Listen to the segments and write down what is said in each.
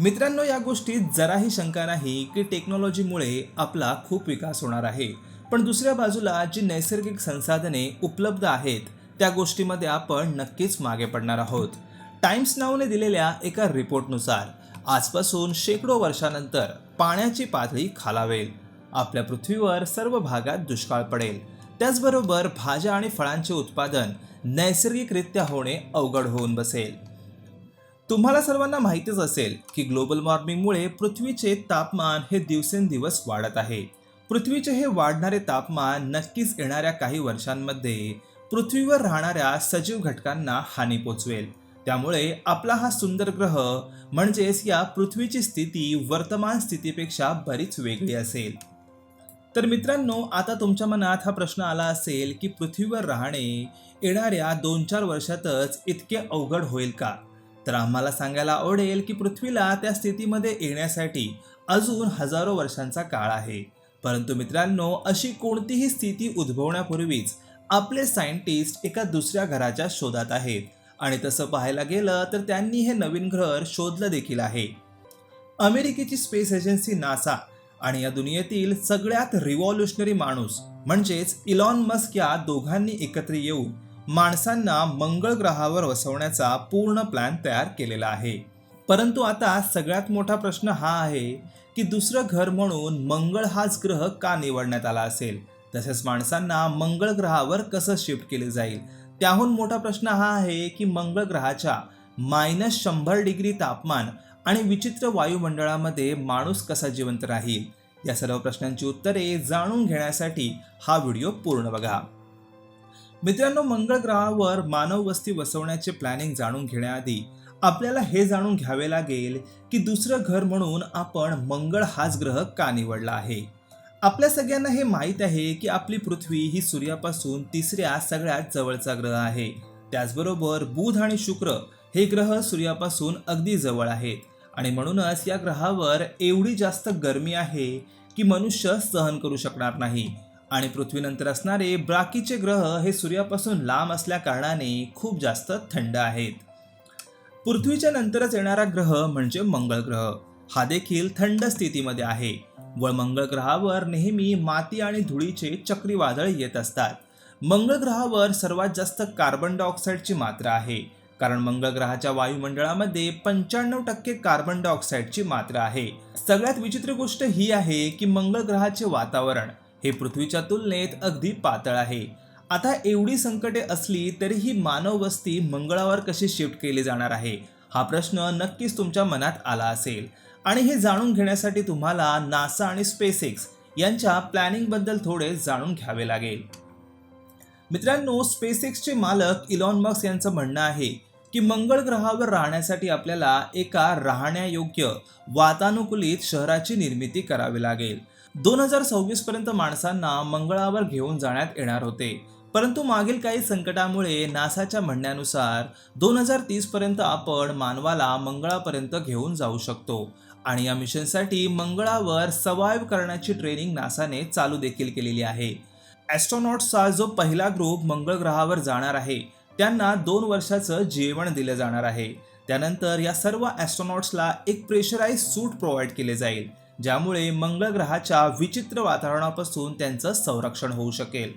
मित्रांनो या गोष्टीत जराही शंका नाही की टेक्नॉलॉजीमुळे आपला खूप विकास होणार आहे. पण दुसऱ्या बाजूला जी नैसर्गिक संसाधने उपलब्ध आहेत त्या गोष्टीमध्ये आपण नक्कीच मागे पडणार आहोत. टाइम्स नावने दिलेल्या एका रिपोर्टनुसार आजपासून शेकडो वर्षानंतर पाण्याची पातळी खालावेल. आपल्या पृथ्वीवर सर्व भागात दुष्काळ पडेल. त्याचबरोबर भाज्या आणि फळांचे उत्पादन नैसर्गिकरित्या होणे अवघड होऊन बसेल. तुम्हाला सर्वांना माहितीच असेल की ग्लोबल वॉर्मिंगमुळे पृथ्वीचे तापमान हे दिवसेंदिवस वाढत आहे. पृथ्वीचे हे वाढणारे तापमान नक्कीच येणाऱ्या काही वर्षांमध्ये पृथ्वीवर राहणाऱ्या सजीव घटकांना हानी पोचवेल. त्यामुळे आपला हा सुंदर ग्रह म्हणजेच या पृथ्वीची स्थिती वर्तमान स्थितीपेक्षा बरीच वेगळी असेल. तर मित्रांनो आता तुमच्या मनात हा प्रश्न आला असेल की पृथ्वीवर राहणे येणाऱ्या दोन चार वर्षातच इतके अवघड होईल का? तर आम्हाला सांगायला आवडेल की पृथ्वीला त्या स्थितीमध्ये येण्यासाठी अजून हजारो वर्षांचा काळ आहे. परंतु मित्रांनो अशी कोणतीही स्थिती उद्भवण्यापूर्वीच आपले सायंटिस्ट एका दुसऱ्या घराच्या शोधात आहेत. आणि तसं पाहायला गेलं तर त्यांनी हे नवीन घर शोधलं देखील आहे. अमेरिकेची स्पेस एजन्सी नासा आणि या दुनियेतील सगळ्यात रिव्हॉल्युशनरी माणूस म्हणजेच इलॉन मस्क या दोघांनी एकत्र येऊन माणसांना मंगळ ग्रहावर वसवण्याचा पूर्ण प्लॅन तयार केलेला आहे. परंतु आता सगळ्यात मोठा प्रश्न हा आहे की दुसरं घर म्हणून मंगळ हाच ग्रह का निवडण्यात आला असेल? तसेच माणसांना मंगळ ग्रहावर कसं शिफ्ट केले जाईल? त्याहून मोठा प्रश्न हा आहे की मंगळ ग्रहाच्या मायनस शंभर डिग्री तापमान आणि विचित्र वायुमंडळामध्ये माणूस कसा जिवंत राहील? या सर्व प्रश्नांची उत्तरे जाणून घेण्यासाठी हा व्हिडिओ पूर्ण बघा. मित्रांनो मंगळ ग्रहावर मानव वस्ती वसवण्याचे प्लॅनिंग जाणून घेण्याआधी आपल्याला हे जाणून घ्यावे लागेल की दुसरं घर म्हणून आपण मंगळ हाच ग्रह का निवडला आहे? आपल्या सगळ्यांना हे माहीत आहे की आपली पृथ्वी ही सूर्यापासून तिसऱ्या सगळ्यात जवळचा ग्रह आहे. त्याचबरोबर बुध आणि शुक्र हे ग्रह सूर्यापासून अगदी जवळ आहेत. आणि म्हणूनच या ग्रहावर एवढी जास्त गरमी आहे की मनुष्य सहन करू शकणार नाही. आणि पृथ्वीनंतर असणारे बाकीचे ग्रह हे सूर्यापासून लांब असल्या कारणाने खूप जास्त थंड आहेत. पृथ्वीच्या नंतरच येणारा ग्रह म्हणजे मंगळ ग्रह. हा देखील थंड स्थितीमध्ये आहे. व मंगळ ग्रहावर नेहमी माती आणि धुळीचे चक्रीवादळ येत असतात. मंगळ ग्रहावर सर्वात जास्त कार्बन डायऑक्साईडची मात्रा आहे. कारण मंगळ ग्रहाच्या वायुमंडळामध्ये पंच्याण्णव टक्के कार्बन डायऑक्साईडची मात्रा आहे. सगळ्यात विचित्र गोष्ट ही आहे की मंगळ ग्रहाचे वातावरण हे पृथ्वीच्या तुलनेत अगदी पातळ आहे. आता एवढी संकटे असली तरीही मानव वस्ती मंगळावर कशी शिफ्ट केली जाणार आहे? हा प्रश्न नक्कीच तुमच्या मनात आला असेल. आणि हे जाणून घेण्यासाठी तुम्हाला नासा आणि स्पेसएक्स यांच्या प्लॅनिंगबद्दल थोडे जाणून घ्यावे लागेल. मित्रांनो स्पेसएक्सचे मालक इलॉन मक्स यांचं म्हणणं आहे की मंगळ ग्रहावर राहण्यासाठी आपल्याला एका राहण्यायोग्य वातानुकूलित शहराची निर्मिती करावी लागेल. दोन हजार सव्वीस पर्यंत माणसांना मंगळावर घेऊन जाण्यात येणार होते. परंतु मागील काही संकटामुळे नासाच्या म्हणण्यानुसार दोन हजार तीस पर्यंत आपण मानवाला मंगळापर्यंत घेऊन जाऊ शकतो आणि या मिशनसाठी मंगळावर सवाईव्ह करण्याची ट्रेनिंग नासाने चालू देखील केलेली आहे. ॲस्ट्रॉनॉट्सचा जो पहिला ग्रुप मंगळ ग्रहावर जाणार आहे त्यांना दोन वर्षाचं जेवण दिलं जाणार आहे. त्यानंतर या सर्व ॲस्ट्रॉनॉट्सला एक प्रेशराईज सूट प्रोव्हाइड केले जाईल. ज्यामुळे मंगळ ग्रहाच्या विचित्र वातावरणापासून त्यांचं संरक्षण होऊ शकेल.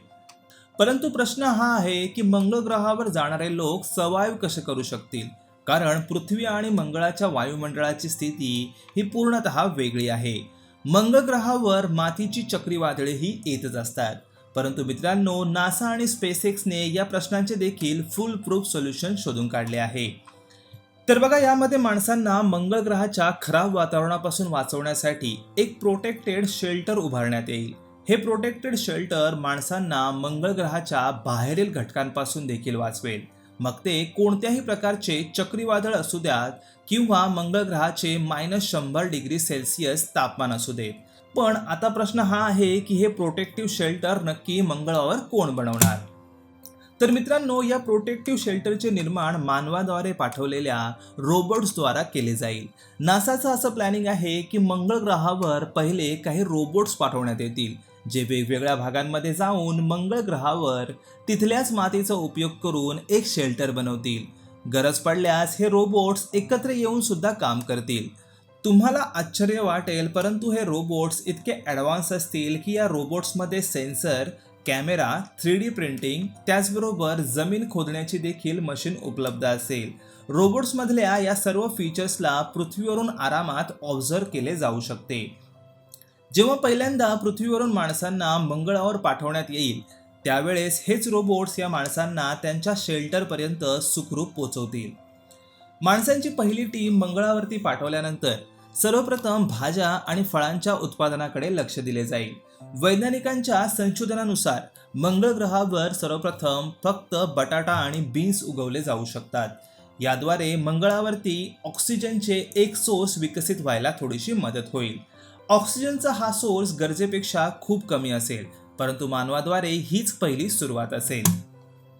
परंतु प्रश्न हा आहे की मंगळ ग्रहावर जाणारे लोक सवाईव्ह कसे करू शकतील? कारण पृथ्वी आणि मंगळाच्या वायुमंडळाची स्थिती ही पूर्णतः वेगळी आहे. मंगळ ग्रहावर मातीची चक्रीवादळेही येतच असतात. परंतु मित्रांनो नासा आणि स्पेसएक्सने या प्रश्नांचे देखील फुल प्रूफ सोल्युशन शोधून काढले आहे. तर बघा यामध्ये माणसांना मंगळ ग्रहाच्या खराब वातावरणापासून वाचवण्यासाठी एक प्रोटेक्टेड शेल्टर उभारण्यात येईल. हे प्रोटेक्टेड शेल्टर माणसांना मंगळ ग्रहाच्या बाहेरील घटकांपासून देखील वाचवेल. मग ते कोणत्याही प्रकारचे चक्रीवादळ असू द्यात किंवा मंगळ ग्रहाचे मायनस शंभर डिग्री सेल्सिअस तापमान असू दे पण आता प्रश्न हा आहे की हे प्रोटेक्टिव्ह शेल्टर नक्की मंगळावर कोण बनवणार? तर मित्रांनो या प्रोटेक्टिव्ह शेल्टरचे निर्माण मानवाद्वारे पाठवलेल्या रोबोट्सद्वारा केले जाईल. नासाचं असं प्लॅनिंग आहे की मंगळ ग्रहावर पहिले काही रोबोट्स पाठवण्यात येतील. जे वेगवेगळ्या भागांमध्ये जाऊन मंगळ ग्रहावर तिथल्याच मातीचा उपयोग करून एक शेल्टर बनवतील. गरज पडल्यास हे रोबोट्स एकत्र येऊन सुद्धा काम करतील. तुम्हाला आश्चर्य वाटेल परंतु हे रोबोट्स इतके ॲडव्हान्स असतील की या रोबोट्समध्ये sensor camera three D printing त्याचबरोबर जमीन खोदण्याची देखील मशीन उपलब्ध असेल. रोबोट्समधल्या या सर्व फीचर्सला पृथ्वीवरून आरामात ऑब्झर्व केले जाऊ शकते. जेव्हा पहिल्यांदा पृथ्वीवरून माणसांना मंगळावर पाठवण्यात येईल त्यावेळेस हेच रोबोट्स या माणसांना त्यांच्या शेल्टरपर्यंत सुखरूप पोचवतील. माणसांची पहिली टीम मंगळावरती पाठवल्यानंतर सर्वप्रथम भाज्या आणि फळांच्या उत्पादनाकडे लक्ष दिले जाईल. वैज्ञानिकांच्या संशोधनानुसार मंगळ ग्रहावर सर्वप्रथम फक्त बटाटा आणि बीन्स उगवले जाऊ शकतात. याद्वारे मंगळावरती ऑक्सिजनचे एक सोर्स विकसित व्हायला थोडीशी मदत होईल. ऑक्सिजनचा हा सोर्स गरजेपेक्षा खूप कमी असेल परंतु मानवाद्वारे हीच पहिली सुरुवात असेल.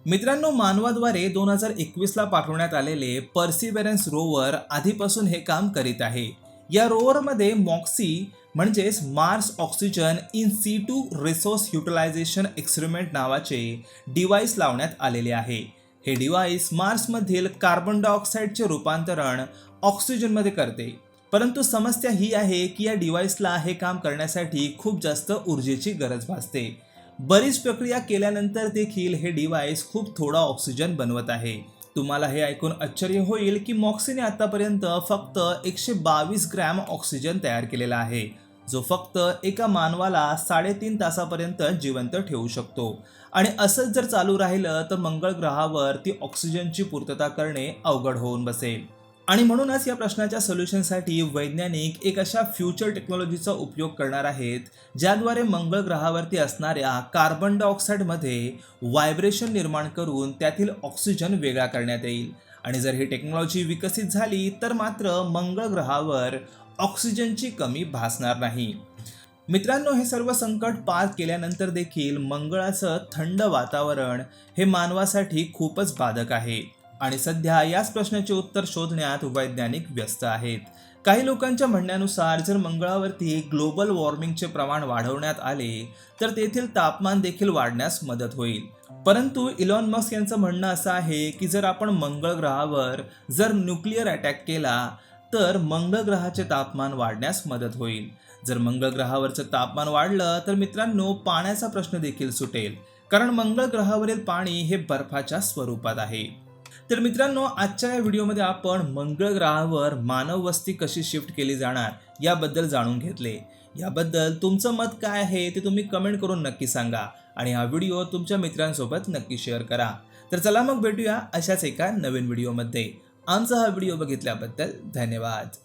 मित्रांनो मानवाद्वारे दोन हजार एकवीसला पाठवण्यात आलेले पर्सिबेरन्स रोवर आधीपासून हे काम करीत आहे. या रोवरमध्ये मॉक्सी म्हणजेच Mars oxygen in situ resource utilization experiment नावाचे डिव्हाइस लावण्यात आलेले आहे. हे डिव्हाइस मार्समधील कार्बन डायऑक्साईडचे रूपांतरण ऑक्सिजनमध्ये करते. परंतु समस्या ही आहे की या डिव्हाइसला हे काम करण्यासाठी खूप जास्त ऊर्जेची गरज भासते. बरीच प्रक्रिया केल्यानंतर देखील हे डिव्हाइस खूप थोडा ऑक्सिजन बनवत आहे. तुम्हाला हे ऐकून आश्चर्य होईल की मॉक्सीने आतापर्यंत फक्त एकशे बावीस ग्रॅम ऑक्सिजन तयार केलेला आहे. जो फक्त एका मानवाला साडेतीन तासापर्यंत जिवंत ठेवू शकतो. आणि असंच जर चालू राहिलं तर मंगळ ग्रहावर ती ऑक्सिजनची पूर्तता करणे अवघड होऊन बसेल. आणि म्हणूनच या प्रश्नाच्या सोल्युशनसाठी वैज्ञानिक एक अशा फ्युचर टेक्नॉलॉजीचा उपयोग करणार आहेत ज्याद्वारे मंगळ ग्रहावरती असणाऱ्या कार्बन डायऑक्साईडमध्ये व्हायब्रेशन निर्माण करून त्यातील ऑक्सिजन वेगळा करण्यात येईल. आणि जर ही टेक्नॉलॉजी विकसित झाली तर मात्र मंगळ ग्रहावर ऑक्सिजनची कमी भासणार नाही. मित्रांनो हे सर्व संकट पार केल्यानंतर देखील मंगळाचं थंड वातावरण हे मानवासाठी खूपच बाधक आहे. आणि सध्या याच प्रश्नाचे उत्तर शोधण्यात वैज्ञानिक व्यस्त आहेत. काही लोकांच्या म्हणण्यानुसार जर मंगळावरती ग्लोबल वॉर्मिंगचे प्रमाण वाढवण्यात आले तर तेथील तापमान देखील वाढण्यास मदत होईल. परंतु इलॉन मस्क यांचं म्हणणं असं आहे की जर आपण मंगळ ग्रहावर जर न्यूक्लिअर अटॅक केला तर मंगळ ग्रहाचे तापमान वाढण्यास मदत होईल. जर मंगळ ग्रहावरचं तापमान वाढलं तर मित्रांनो पाण्याचा प्रश्न देखील सुटेल. कारण मंगळ ग्रहावरील पाणी हे बर्फाच्या स्वरूपात आहे. तर मित्रांनो आजच्या या व्हिडिओमध्ये आपण मंगळ ग्रहावर मानव वस्ती कशी शिफ्ट केली जाणार याबद्दल जाणून घेतले. याबद्दल तुमचं मत काय आहे ते तुम्ही कमेंट करून नक्की सांगा आणि हा व्हिडिओ तुमच्या मित्रांसोबत नक्की शेअर करा. तर चला मग भेटूया अशाच एका नवीन व्हिडिओमध्ये. आमचा हा व्हिडिओ बघितल्याबद्दल धन्यवाद.